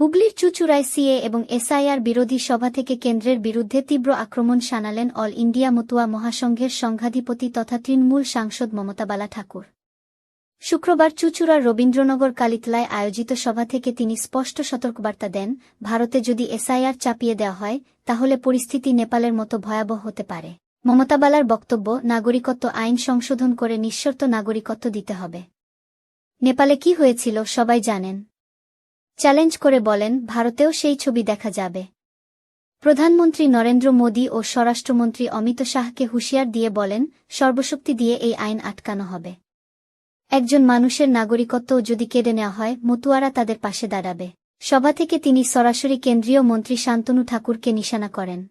হুগলির চুচুড়ায় সিএ এবং এসআইআর বিরোধী সভা থেকে কেন্দ্রের বিরুদ্ধে তীব্র আক্রমণ শানালেন অল ইন্ডিয়া মতুয়া মহাসংঘের সংঘাধিপতি তথা তৃণমূল সাংসদ মমতা বালা ঠাকুর। শুক্রবার চুচুড়ার রবীন্দ্রনগর কালিতলায় আয়োজিত সভা থেকে তিনি স্পষ্ট সতর্কবার্তা দেন, ভারতে যদি এসআইআর চাপিয়ে দেওয়া হয়, তাহলে পরিস্থিতি নেপালের মতো ভয়াবহ হতে পারে। মমতাবালার বক্তব্য, নাগরিকত্ব আইন সংশোধন করে নিঃশর্ত নাগরিকত্ব দিতে হবে। নেপালে কি হয়েছিল সবাই জানেন। চ্যালেঞ্জ করে বলেন, ভারতেও সেই ছবি দেখা যাবে। প্রধানমন্ত্রী নরেন্দ্র মোদী ও স্বরাষ্ট্রমন্ত্রী অমিত শাহকে হুঁশিয়ার দিয়ে বলেন, সর্বশক্তি দিয়ে এই আইন আটকানো হবে। একজন মানুষের নাগরিকত্ব যদি কেড়ে নেওয়া হয়, মতুয়ারা তাদের পাশে দাঁড়াবে। সভা থেকে তিনি সরাসরি কেন্দ্রীয় মন্ত্রী শান্তনু ঠাকুরকে নিশানা করেন।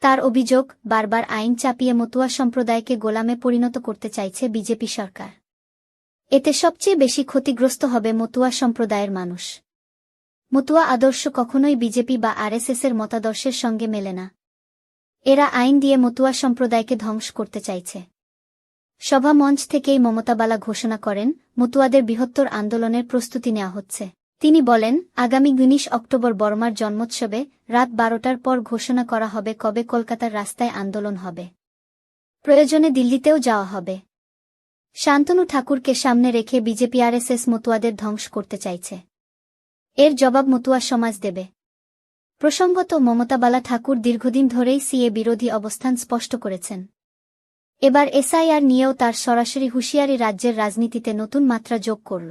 তার অভিযোগ, বারবার আইন চাপিয়ে মতুয়া সম্প্রদায়কে গোলামে পরিণত করতে চাইছে বিজেপি সরকার। এতে সবচেয়ে বেশি ক্ষতিগ্রস্ত হবে মতুয়া সম্প্রদায়ের মানুষ। মতুয়া আদর্শ কখনোই বিজেপি বা আরএসএসের মতাদর্শের সঙ্গে মেলে না। এরা আইন দিয়ে মতুয়া সম্প্রদায়কে ধ্বংস করতে চাইছে। সভা মঞ্চ থেকেই মমতাবালা ঘোষণা করেন, মতুয়াদের বৃহত্তর আন্দোলনের প্রস্তুতি নেওয়া হচ্ছে। তিনি বলেন, আগামী উনিশ অক্টোবর বর্মার জন্মোৎসবে রাত বারোটার পর ঘোষণা করা হবে কবে কলকাতার রাস্তায় আন্দোলন হবে। প্রয়োজনে দিল্লিতেও যাওয়া হবে। শান্তনু ঠাকুরকে সামনে রেখে বিজেপি আরএসএস মতুয়াদের ধ্বংস করতে চাইছে। এর জবাব মতুয়া সমাজ দেবে। প্রসঙ্গত মমতা বালা ঠাকুর দীর্ঘদিন ধরেই সিএ বিরোধী অবস্থান স্পষ্ট করেছেন। এবার এসআইআর নিয়েও তার সরাসরি হুঁশিয়ারি রাজ্যের রাজনীতিতে নতুন মাত্রা যোগ করল।